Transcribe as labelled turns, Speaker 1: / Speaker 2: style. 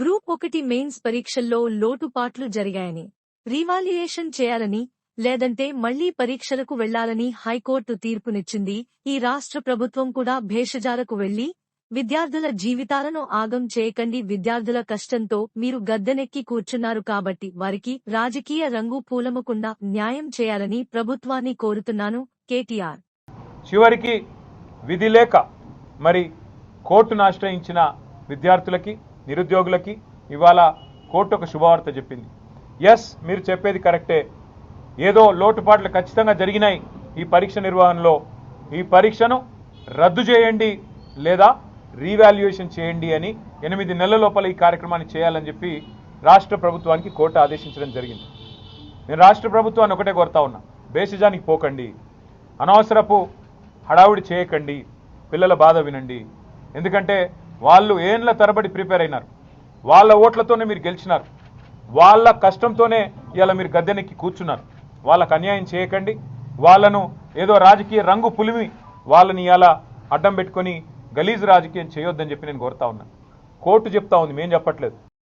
Speaker 1: Group ఒకటి mains పరీక్షల్లో లోటుపాట్లు జరిగాయని రీవాల్యుయేషన్ చేయాలని లేదంటే మళ్ళీ పరీక్షలకు వెళ్ళాలని హైకోర్టు తీర్పునిచ్చింది. ఈ రాష్ట్ర ప్రభుత్వం కూడా భేషజాలకు వెళ్ళి విద్యార్థుల జీవితాలను ఆగం చేయకండి. విద్యార్థుల కష్టంతో మీరు గద్దెనెక్కి కూర్చున్నారు కాబట్టి వారికి రాజకీయ రంగు పూలమకుండా న్యాయం చేయాలని ప్రభుత్వాన్ని కోరుతున్నాను. కేటీఆర్.
Speaker 2: చివరికి విధి లేక మరి కోర్టును ఆశ్రయించిన విద్యార్థులకి నిరుద్యోగులకి ఇవాళ కోర్టు ఒక శుభవార్త చెప్పింది. ఎస్ మీరు చెప్పేది కరెక్టే. ఏదో లోటుపాట్లు ఖచ్చితంగా జరిగినాయి ఈ పరీక్ష నిర్వహణలో. ఈ పరీక్షను రద్దు చేయండి లేదా రీవాల్యుయేషన్ చేయండి అని ఎనిమిది నెలల లోపల ఈ కార్యక్రమాన్ని చేయాలని చెప్పి రాష్ట్ర ప్రభుత్వానికి కోర్టు ఆదేశించడం జరిగింది. నేను రాష్ట్ర ప్రభుత్వాన్ని ఒకటే కోరుతా ఉన్నా. బేసిజానికి పోకండి. అనవసరపు హడావుడి చేయకండి. పిల్లల బాధ వినండి. ఎందుకంటే వాళ్ళు ఏండ్ల తరబడి ప్రిపేర్ అయినారు. వాళ్ళ ఓట్లతోనే మీరు గెలిచినారు. వాళ్ళ కష్టంతోనే ఇలా మీరు గద్దెనెక్కి కూర్చున్నారు. వాళ్ళకు అన్యాయం చేయకండి. వాళ్ళను ఏదో రాజకీయ రంగు పులిమి వాళ్ళని ఇలా అడ్డం పెట్టుకొని గలీజ్ రాజకీయం చేయొద్దని చెప్పి నేను కోరుతా ఉన్నాను కోర్టు చెప్తా ఉంది మేం చెప్పట్లేదు.